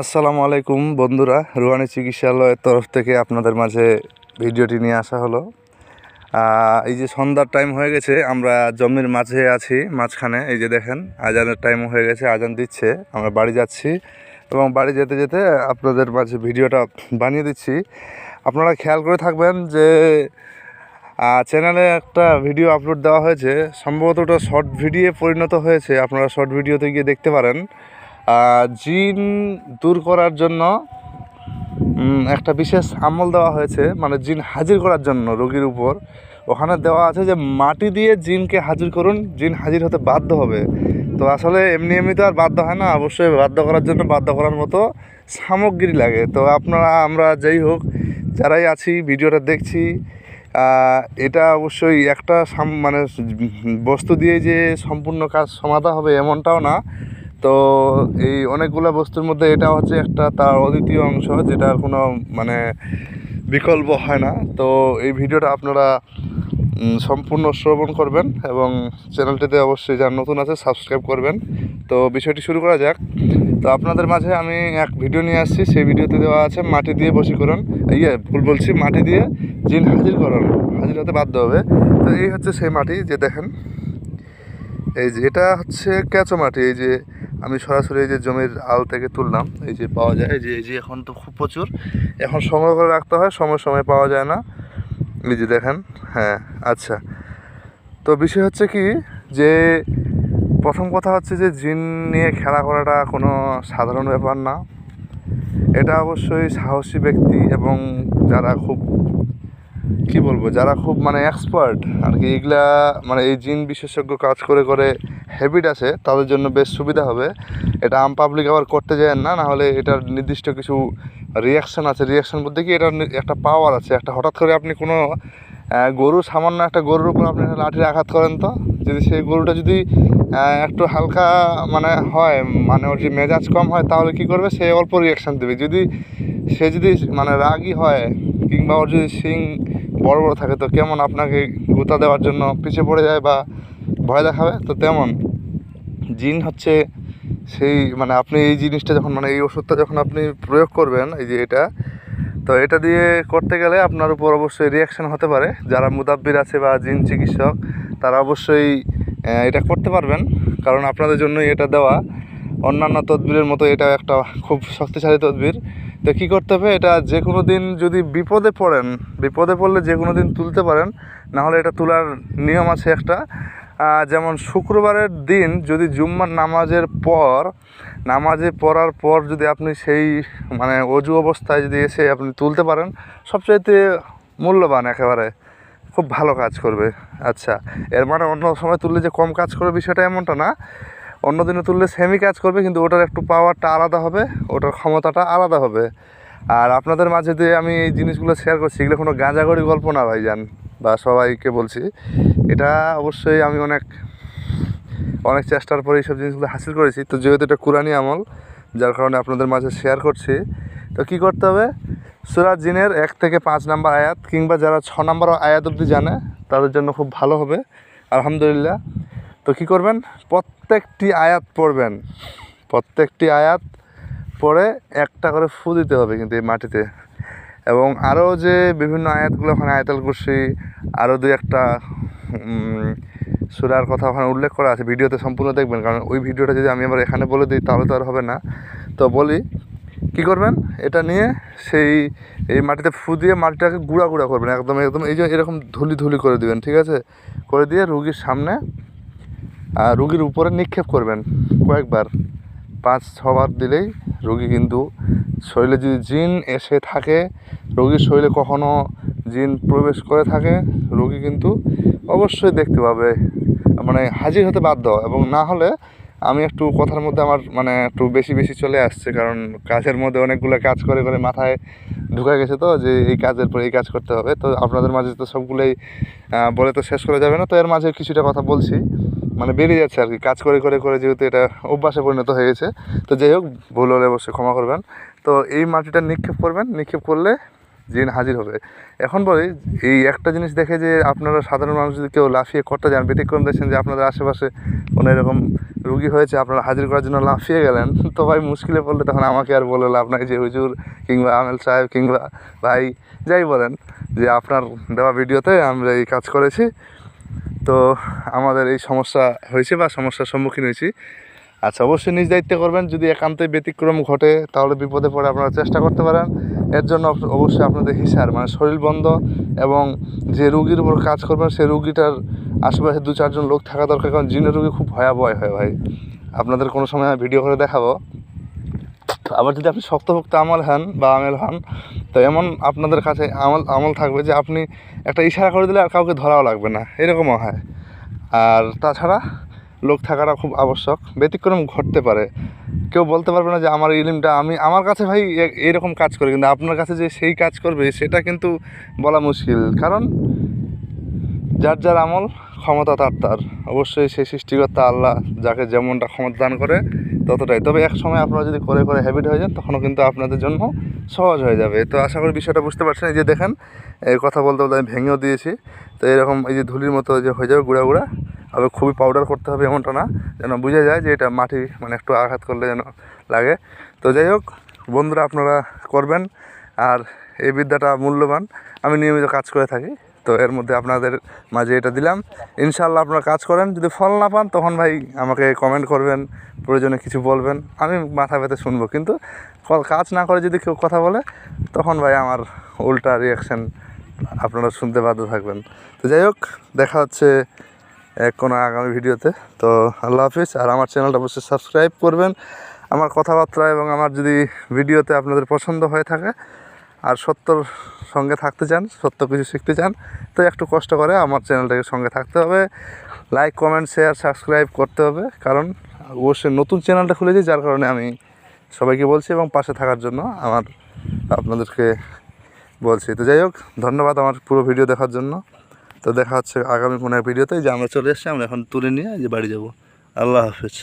আসসালামু আলাইকুম বন্ধুরা, রুহানি চিকিৎসালয়ের তরফ থেকে আপনাদের মাঝে ভিডিওটি নিয়ে আসা হলো। এই যে সন্ধ্যার টাইম হয়ে গেছে, আমরা জমির মাঝে আছি, মাঝখানে, এই যে দেখেন, আজানের টাইম হয়ে গেছে, আজান দিচ্ছে, আমরা বাড়ি যাচ্ছি। এবং বাড়ি যেতে যেতে আপনাদের মাঝে ভিডিওটা বানিয়ে দিচ্ছি। আপনারা খেয়াল করে থাকবেন যে চ্যানেলে একটা ভিডিও আপলোড দেওয়া হয়েছে, সম্ভবত ওটা শর্ট ভিডিও পরিণত হয়েছে, আপনারা শর্ট ভিডিওতে গিয়ে দেখতে পারেন। জিন দূর করার জন্য একটা বিশেষ আমল দেওয়া হয়েছে মানে জিন হাজির করার জন্য রোগীর উপর। ওখানে দেওয়া আছে যে, মাটি দিয়ে জিনকে হাজির করুন, জিন হাজির হতে বাধ্য হবে। তো আসলে এমনি এমনি তো আর বাধ্য হয় না, অবশ্যই বাধ্য করার জন্য বাধ্য করার মতো সামগ্রী লাগে। তো আপনারা, আমরা যেই হোক, যারাই আছি, ভিডিওটা দেখছি এটা অবশ্যই একটা মানে বস্তু দিয়ে যে সম্পূর্ণ কাজ সমাধা হবে এমনটাও না। তো এই অনেকগুলো বস্তুর মধ্যে এটা হচ্ছে একটা তার অদ্বিতীয় অংশ যেটার কোনো মানে বিকল্প হয় না। তো এই ভিডিওটা আপনারা সম্পূর্ণ শ্রবণ করবেন এবং চ্যানেলটিতে অবশ্যই যারা নতুন আছে, সাবস্ক্রাইব করবেন। তো বিষয়টি শুরু করা যাক। তো আপনাদের মাঝে আমি এক ভিডিও নিয়ে আসছি, সেই ভিডিওতে দেওয়া আছে মাটি দিয়ে বশীকরণ। ইয়ে ভুল বলছি, মাটি দিয়ে জিন হাজির করুন হাজির হতে বাধ্য হবে। তো এই হচ্ছে সেই মাটি, যে দেখেন। এই যে এটা হচ্ছে কেঁচো মাটি, এই যে আমি সরাসরি এই যে জমির আল থেকে তুললাম, এই যে পাওয়া যায় যে, এই যে এখন তো খুব প্রচুর। এখন সংগ্রহ করে রাখতে হয়, সময় সময় পাওয়া যায় না। এই যে দেখেন হ্যাঁ আচ্ছা। তো বিষয় হচ্ছে কি, যে প্রথম কথা হচ্ছে যে জিন নিয়ে খেলা করাটা কোনো সাধারণ ব্যাপার না। এটা অবশ্যই সাহসী ব্যক্তি এবং যারা খুব, কি বলব, যারা খুব মানে এক্সপার্ট আর কি, এগুলা মানে এই জিন বিশেষজ্ঞ কাজ করে করে হ্যাবিট আছে, তাদের জন্য বেশ সুবিধা হবে। এটা আম পাবলিক আবার করতে যায় না না হলে এটার নির্দিষ্ট কিছু রিয়াকশান আছে। রিয়াকশান বলতে কি, এটার একটা পাওয়ার আছে। একটা হঠাৎ করে আপনি কোনো গরু, সামান্য একটা গরুর উপর আপনি লাঠির আঘাত করেন তো? যদি সেই গরুটা যদি একটু হালকা মানে হয় মানে ওর যে মেজাজ কম হয়, তাহলে কি করবে? সে অল্প রিয়াকশান দেবে। যদি সে যদি মানে রাগী হয়, কিংবা ওর যদি শিং বড় বড় থাকে, তো কেমন আপনাকে গুতা দেওয়ার জন্য পিছিয়ে পড়ে যায় বা ভয় দেখাবে? তো তেমন। জিন হচ্ছে সেই মানে আপনি এই জিনিসটা যখন মানে এই ওষুধটা যখন আপনি প্রয়োগ করবেন, এই যে এটা, তো এটা দিয়ে করতে গেলে আপনার উপর অবশ্যই রিয়াকশান হতে পারে। যারা মুদাব্বির আছে বা জিন চিকিৎসক, তারা অবশ্যই এটা করতে পারবেন। কারণ আপনাদের জন্যই এটা দেওয়া। অন্যান্য তদবিরের মতো এটা একটা খুব শক্তিশালী তদবির। তো কী করতে হবে? এটা যে কোনো দিন যদি বিপদে পড়েন, বিপদে পড়লে যে কোনো দিন তুলতে পারেন, নাহলে এটা তোলার নিয়ম আছে একটা। যেমন শুক্রবারের দিন যদি জুম্মার নামাজের পর, নামাজে পড়ার পর যদি আপনি সেই মানে অজু অবস্থায় যদি এসে আপনি তুলতে পারেন, সবচাইতে মূল্যবান একেবারে। খুব ভালো কাজ করবে। আচ্ছা এর মানে অন্য সময় তুললে যে কম কাজ করবে বিষয়টা এমনটা না। অন্য দিনে তুললে সেমি কাজ করবে, কিন্তু ওটার একটু পাওয়ারটা আলাদা হবে, ওটার ক্ষমতাটা আলাদা হবে। আর আপনাদের মাঝে দিয়ে আমি এই জিনিসগুলো শেয়ার করছি, এগুলো কোনো গাঁজাগড়ি গল্প না, ভাইজান, বা সবাইকে বলছি। এটা অবশ্যই আমি অনেক অনেক চেষ্টার পরে এইসব জিনিসগুলো হাসিল করেছি। তো যেহেতু এটা কোরআনি আমল, যার কারণে আপনাদের মাঝে শেয়ার করছি। তো কি করতে হবে? সুরাজ জিনের এক থেকে পাঁচ নাম্বার আয়াত, কিংবা যারা ছ নাম্বার আয়াত অবধি জানে, তাদের জন্য খুব ভালো হবে। আলহামদুলিল্লাহ। তো কি করবেন? প্রত্যেকটি আয়াত পড়বেন। প্রত্যেকটি আয়াত পড়ে একটা করে ফু দিতে হবে কিন্তু এই মাটিতে। এবং আরও যে বিভিন্ন আয়াতগুলো ওখানে আয়াতাল কুরসি আরও দুই একটা সুরার কথা ওখানে উল্লেখ করা আছে, ভিডিওতে সম্পূর্ণ দেখবেন। কারণ ওই ভিডিওটা যদি আমি আবার এখানে বলে দিই, তাহলে তো আর হবে না। তো বলি, কি করবেন? এটা নিয়ে সেই, এই মাটিতে ফু দিয়ে মাটিটাকে গুঁড়া গুঁড়া করবেন, একদম একদম, এই যে এরকম ধুলি ধুলি করে দিবেন, ঠিক আছে? করে দিয়ে রুগীর সামনে আর রুগীর উপরে নিক্ষেপ করবেন কয়েকবার। পাঁচ ছবার দিলেই রোগী কিন্তু শরীরে যদি জিন এসে থাকে, রোগীর শরীরে কখনো জিন প্রবেশ করে থাকে, রোগী কিন্তু অবশ্যই দেখতে পাবে। মানে হাজির হতে বাধ্য। এবং না হলে আমি একটু কথার মধ্যে আমার মানে একটু বেশি বেশি চলে আসছে, কারণ কাজের মধ্যে অনেকগুলো কাজ করে করে মাথায় ঢুকে গেছে তো যে এই কাজের পর এই কাজ করতে হবে। তো আপনাদের মাঝে তো সবগুলোই বলে তো শেষ করা যাবে না। তো এর মাঝে কিছুটা কথা বলছি। মানে বেরিয়ে যাচ্ছে আর কি। কাজ করে করে করে যেহেতু এটা অভ্যাসে পরিণত হয়ে গেছে, তো যাই হোক, ভুল হলে অবশ্যই ক্ষমা করবেন। তো এই মাটিটা নিক্ষেপ করবেন, নিক্ষেপ করলে জিন হাজির হবে। এখন বলি, এই একটা জিনিস দেখে যে আপনারা সাধারণ মানুষ যদি কেউ লাফিয়ে করতে যান, ব্যতিক্রম দেখছেন যে আপনাদের আশেপাশে কোনো এরকম রুগী হয়েছে, আপনারা হাজির করার জন্য লাফিয়ে গেলেন, তো ভাই মুশকিলে পড়লে তখন আমাকে আর বলে লাভ নাই যে হুজুর কিংবা আমেল সাহেব কিংবা ভাই, যাই বলেন যে আপনার দেওয়া ভিডিওতে আমরা এই কাজ করেছি। তো আমাদের এই সমস্যা হয়েছে বা সমস্যার সম্মুখীন হয়েছি। আচ্ছা অবশ্যই নিজ দায়িত্বে করবেন। যদি একান্তই ব্যতিক্রম ঘটে, তাহলে বিপদে পড়ে আপনারা চেষ্টা করতে পারেন। এর জন্য অবশ্যই আপনাদের হিসার মানে শরীর বন্ধ এবং যে রুগীর উপর কাজ করবেন, সেই রুগীটার আশেপাশে দু চারজন লোক থাকা দরকার। কারণ জিনের রুগী খুব ভয়াবহ হয় ভাই। আপনাদের কোনো সময় ভিডিও করে দেখাবো। আবার যদি আপনি শক্তভক্ত আমল হন বা আমেল হন, তো এমন আপনাদের কাছে আমল আমল থাকবে যে আপনি একটা ইশারা করে দিলে আর কাউকে ধরাও লাগবে না। এরকমও হয়। আর তাছাড়া লোক থাকাটা খুব আবশ্যক, ব্যতিক্রম ঘটতে পারে। কেউ বলতে পারবে না যে আমার ইলিমটা আমি, আমার কাছে ভাই এরকম কাজ করে, কিন্তু আপনার কাছে যে সেই কাজ করবে, সেটা কিন্তু বলা মুশকিল। কারণ যার যার আমল ক্ষমতা তার তার। অবশ্যই সেই সৃষ্টিকর্তা আল্লাহ যাকে যেমনটা ক্ষমতা দান করে ততটাই। তবে এক সময় আপনারা যদি করে করে হ্যাবিট হয়ে যান, তখনও কিন্তু আপনাদের জন্য সহজ হয়ে যাবে। তো আশা করি বিষয়টা বুঝতে পারছেন। এই যে দেখেন এই কথা বলতে বলতে আমি ভেঙেও দিয়েছি। তো এরকম এই যে ধুলির মতো যে হয়ে যাবে গুঁড়া গুঁড়া, আবার খুবই পাউডার করতে হবে এমনটা না, যেন বোঝা যায় যে এটা মাটি মানে একটু আঘাত করলে যেন লাগে। তো যাই হোক, বন্ধুরা আপনারা করবেন, আর এই বিদ্যাটা মূল্যবান। আমি নিয়মিত কাজ করে থাকি, তো এর মধ্যে আপনাদের মাঝে এটা দিলাম। ইনশাল্লাহ আপনারা কাজ করেন। যদি ফল না পান, তখন ভাই আমাকে কমেন্ট করবেন প্রয়োজনে কিছু বলবেন, আমি মাথা ব্যথা শুনব, কিন্তু কাজ না করে যদি কেউ কথা বলে, তখন ভাই আমার উল্টা রিয়াকশান আপনারা শুনতে বাধ্য থাকবেন। তো যাই হোক, দেখা হচ্ছে এক কোনো আগামী ভিডিওতে। তো আল্লাহ হাফিজ, আর আমার চ্যানেলটা অবশ্যই সাবস্ক্রাইব করবেন। আমার কথাবার্তা এবং আমার যদি ভিডিওতে আপনাদের পছন্দ হয়ে থাকে, আর সত্যর সঙ্গে থাকতে চান, সত্য কিছু শিখতে চান, তো একটু কষ্ট করে আমার চ্যানেলটাকে সঙ্গে থাকতে হবে। লাইক কমেন্ট শেয়ার সাবস্ক্রাইব করতে হবে, কারণ অবশ্যই নতুন চ্যানেলটা খুলেছি, যার কারণে আমি সবাইকে বলছি এবং পাশে থাকার জন্য আমার আপনাদেরকে বলছি। তো যাই হোক, ধন্যবাদ আমার পুরো ভিডিও দেখার জন্য। তো দেখা হচ্ছে আগামী কোনো ভিডিওতে যে আমরা চলে এসেছি, আমরা এখন তুলে নিয়ে যে বাড়ি যাব। আল্লাহ হাফিজ।